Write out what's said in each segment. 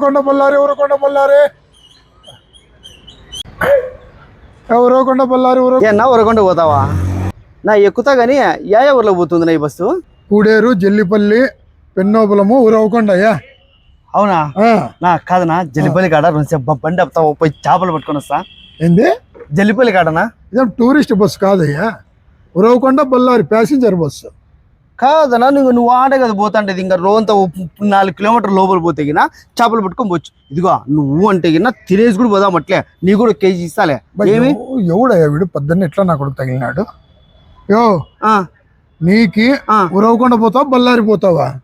ఉరకొండ బళ్ళారి ఉరకొండ బళ్ళారి ఉరకొండ బళ్ళారి ఉర ఏనా ఉరకొండ పోతావా? నా ఎక్కుతా కానీ యా ఊర్లో పోతుంది నా ఈ బస్సు? కూడేరు జల్లిపల్లి పెన్నోపులము ఉరవకొండ అయ్యా అవునా? నా కాదనా? జల్లిపల్లి కాడ రెండు బండి అప్తావు పోయి చేపలు పట్టుకొని వస్తా. ఏంది? జల్లిపల్లి కాడనా? ఇదేం టూరిస్ట్ బస్సు కాదయ్యా. Uravakonda Ballari passenger bus. కాదనా నువ్వు నువ్వు ఆడే కదా పోతాంటది ఇంకా రోంత నాలుగు కిలోమీటర్ లోపల పోతే గినా చేపలు పట్టుకొని పోవచ్చు. ఇదిగో నువ్వు అంటే గినా తినేసి కూడా పోదాం అట్లే. నీ కూడా ఒక కేజీ ఇస్తాలే. ఏమి? ఎవ- ఎవడయ్యా వీడు? పొద్దున్న ఎట్లా నా కొడుకు తగిలినాడు? యో నీకి ఆ. ఉరవకొండ పోతావా? బళ్ళారి పోతావా?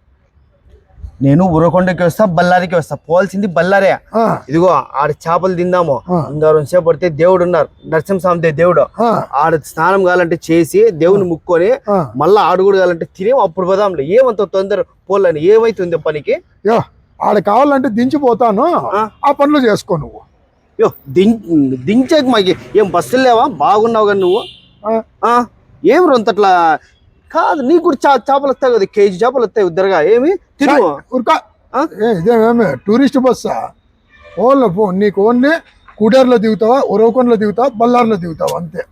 నేను ఉరకొండకి వస్తా బళ్ళారికి వస్తా. పోవాల్సింది ఆ, ఇదిగో ఆడ చేపలు తిందాము. ఆ. ఇంకా రెండు సేపు పడితే దేవుడు ఉన్నారు నరసింహస్వామి దేవుడు ఆడ స్నానం కావాలంటే చేసి దేవుని ముక్కొని. మళ్ళా ఆడుగుడు కావాలంటే తిని అప్పుడు పోదాంలే. ఏమంత తొందర పోలని ఏమైతుంది పనికి? యో ఆడ కావాలంటే దించిపోతాను ఆ. ఆ పనులు చేసుకో నువ్వు. యో దిం దించేకి మాకి ఏం బస్సులు లేవా? బాగున్నావు కానీ నువ్వు ఏం రొంతట్లా కాదు నీకు కూడా చా చేపలు వస్తాయి కదా కేజీ చేపలు వస్తాయి ఉద్దరగా ఏమి? తిరుగు. ఉరకా. ఇదేమేమి టూరిస్ట్ బస్సా. ఓన్లీ పో నీకు ఓన్లీ కూడేరులో దిగుతావా ఉరవకొండలో దిగుతావా బళ్ళారిలో దిగుతావా అంతే.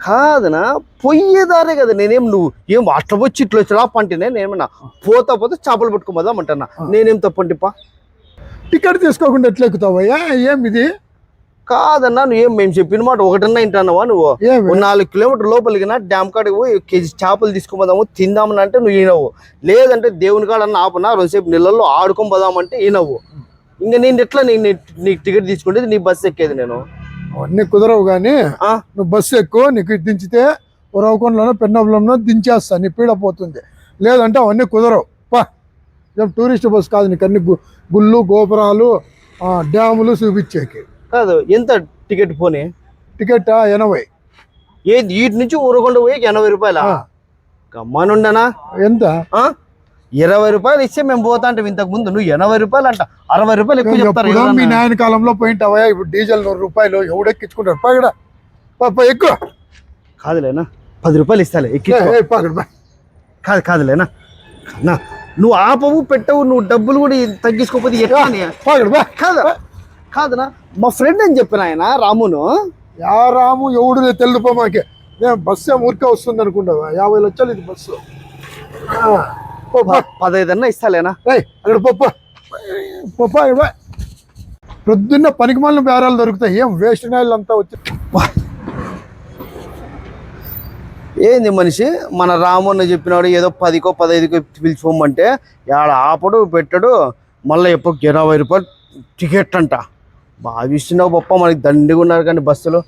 కాదనా? పోయేదారే కదా నేనేం నువ్వు ఏం అట్లా వచ్చి ఇట్లా వచ్చి రాపంటేనే నేనేమన్నా పోతా పోతే చేపలు పట్టుకోమదాం అంటున్నా. నేనేం తప్పంటిపా టికెట్ తీసుకోకుండా ఎట్లా ఎక్కుతావయ్యా? ఏం ఇది? కాదన్నా నువ్వు ఏం మేము చెప్పిన మాట ఒకటన్నా వింటున్నావా నువ్వు? నాలుగు కిలోమీటర్ లోపలికి డ్యామ్ కాడికి పోయి కేజీ చేపలు తీసుకుపోదాము తిందామని అంటే నువ్వు ఈనవు లేదంటే దేవుని కాడన్న ఆపనా రెండుసేపు నీళ్ళల్లో ఆడుకొని పోదామంటే ఈనవు ఇంకా నేను ఎట్లా నేను నీకు టికెట్ తీసుకుంటే నీ బస్సు ఎక్కేది నేను? అవన్నీ కుదరవు కానీ? నువ్వు బస్సు ఎక్కువ నీకు దించితే ఉరవకొండలోనో పెన్నబులంలో దించేస్తా నీ పీడ పోతుంది. లేదంటే అవన్నీ కుదరవు. పా. టూరిస్ట్ బస్సు కాదు నీకు అన్ని గుళ్ళు గోపురాలు డ్యాములు చూపించేకి. కాదు ఎంత టికెట్ పోనీ? టికెట్ ఎనభై. ఏది వీటి నుంచి ఊరకొండ పోయి ఎనభై రూపాయల. గమ్మనుండనా? ఎంత? ఆ? ఇరవై రూపాయలు ఇస్తే మేము పోతా అంటే ఇంతకు ముందు. నువ్వు ఎనభై రూపాయలు అంట. అరవై రూపాయలు ఎక్కువ చెప్తారు మీ. నాయన కాలంలో పోయింటావా? ఇప్పుడు డీజిల్ నూరు రూపాయలు ఎవడెక్కించుకుంటారు పగడ పాప ఎక్కువ. కాదులేనా పది రూపాయలు ఇస్తాలే ఎక్కి కాదు కాదులేనా నా నువ్వు ఆపవు పెట్టవు నువ్వు డబ్బులు కూడా తగ్గించుకోకపోతే ఎట్లా బా కాదు. కాదునా? మా ఫ్రెండ్ అని చెప్పిన ఆయన రామును? యా రాము ఎవడు తెలుపో మాకే. నేను బస్సు ఊరికే వస్తుంది అనుకుంటావా యాభై లక్షలు ఇది బస్సు. పదైదన్నా ఇస్తాలేనా? అక్కడ పప్ప పప్ప ఇక్కడ ప్రొద్దున్న పనికి మాలిన బేరాలు దొరుకుతాయి. ఏం వేస్ట్ నాయలు అంతా వచ్చి ఏంది మనిషి? మన రామన్న చెప్పినాడు ఏదో పదికో పదైదుకో పిలిచిపోమంటే ఆడ ఆపడు పెట్టడు మళ్ళీ ఎప్పుడు ఇరవై రూపాయలు టికెట్ అంట. మా ఇస్తున్నావు పప్ప మనకి దండిగా ఉన్నారు కానీ బస్సులు.